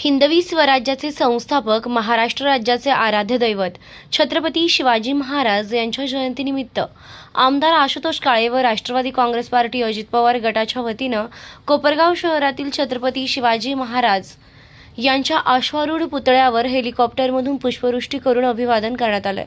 हिंदवी स्वराज्याचे संस्थापक महाराष्ट्र राज्याचे आराध्य दैवत छत्रपती शिवाजी महाराज यांच्या जयंतीनिमित्त आमदार आशुतोष काळे व राष्ट्रवादी काँग्रेस पार्टी अजित पवार गटाच्या वतीनं कोपरगाव शहरातील छत्रपती शिवाजी महाराज यांच्या अश्वारूढ पुतळ्यावर हेलिकॉप्टरमधून पुष्पवृष्टी करून अभिवादन करण्यात आलं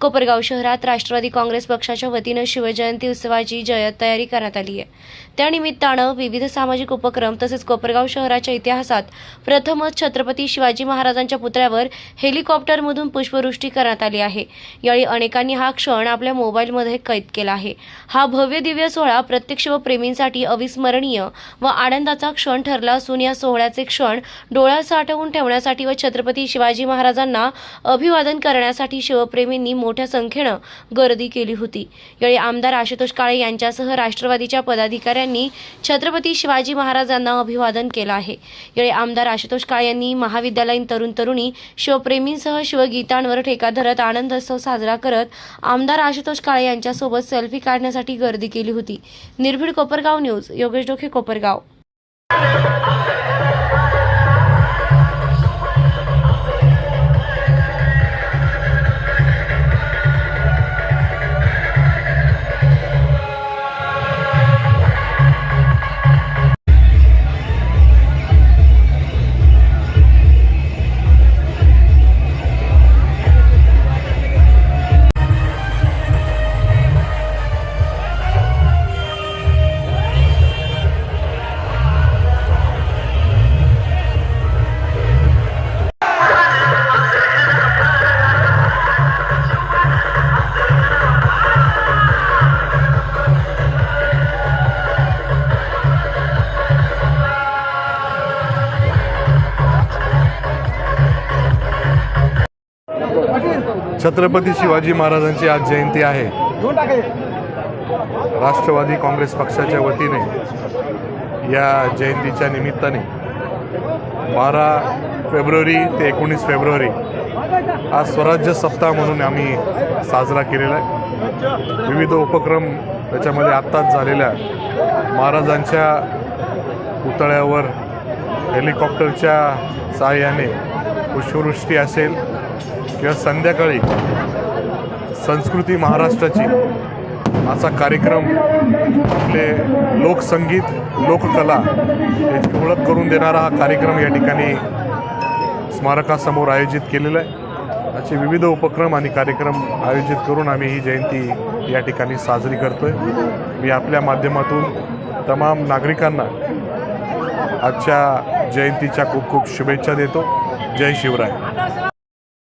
कोपरगाव शहरात राष्ट्रवादी काँग्रेस पक्षाच्या वतीनं शिवजयंती उत्सवाची जयत तयारी करण्यात आली आहे. त्यानिमित्तानं विविध सामाजिक उपक्रम तसेच कोपरगाव शहराच्या इतिहासात प्रथमच छत्रपती शिवाजी महाराजांच्या पुतळ्यावर हेलिकॉप्टरमधून पुष्पवृष्टी करण्यात आली आहे. यावेळी अनेकांनी हा क्षण आपल्या मोबाईलमध्ये कैद केला आहे. हा भव्य दिव्य सोहळा प्रत्यक्ष व प्रेमींसाठी अविस्मरणीय व आनंदाचा क्षण ठरला असून या सोहळ्याचे क्षण डोळ्या साठवून ठेवण्यासाठी व छत्रपती शिवाजी महाराजांना अभिवादन करण्यासाठी शिवप्रेमींनी मोठ्या संख्येनं गर्दी केली होती. यावेळी आमदार आशुतोष काळे यांच्यासह राष्ट्रवादीच्या पदाधिकाऱ्यांनी छत्रपती शिवाजी महाराजांना अभिवादन केलं आहे. यावेळी आमदार आशुतोष काळे यांनी महाविद्यालयीन तरुण तरुणी शिवप्रेमींसह शिवगीतांवर ठेका धरत आनंदोत्सव साजरा करत आमदार आशुतोष काळे यांच्यासोबत सेल्फी काढण्यासाठी गर्दी केली होती. निर्भीड कोपरगाव न्यूज योगेश डोखे कोपरगाव. छत्रपती शिवाजी महाराजांची आज जयंती आहे. राष्ट्रवादी काँग्रेस पक्षाच्या वतीने या जयंतीच्या निमित्ताने बारा फेब्रुवारी ते एकोणीस फेब्रुवारी हा स्वराज्य सप्ताह म्हणून आम्ही साजरा केलेला आहे. विविध उपक्रम त्याच्यामध्ये आत्ताच झालेल्या महाराजांच्या पुतळ्यावर हेलिकॉप्टरच्या सहाय्याने पुष्पवृष्टी असेल किंवा संध्याकाळी संस्कृती महाराष्ट्राची असा कार्यक्रम आपले लोकसंगीत लोककला याची ओळख करून देणारा हा कार्यक्रम या ठिकाणी स्मारकासमोर आयोजित केलेला आहे. असे विविध उपक्रम आणि कार्यक्रम आयोजित करून आम्ही ही जयंती या ठिकाणी साजरी करतो आहे मी आपल्या माध्यमातून तमाम नागरिकांना आजच्या जयंतीच्या खूप खूप शुभेच्छा देतो. जय शिवराय.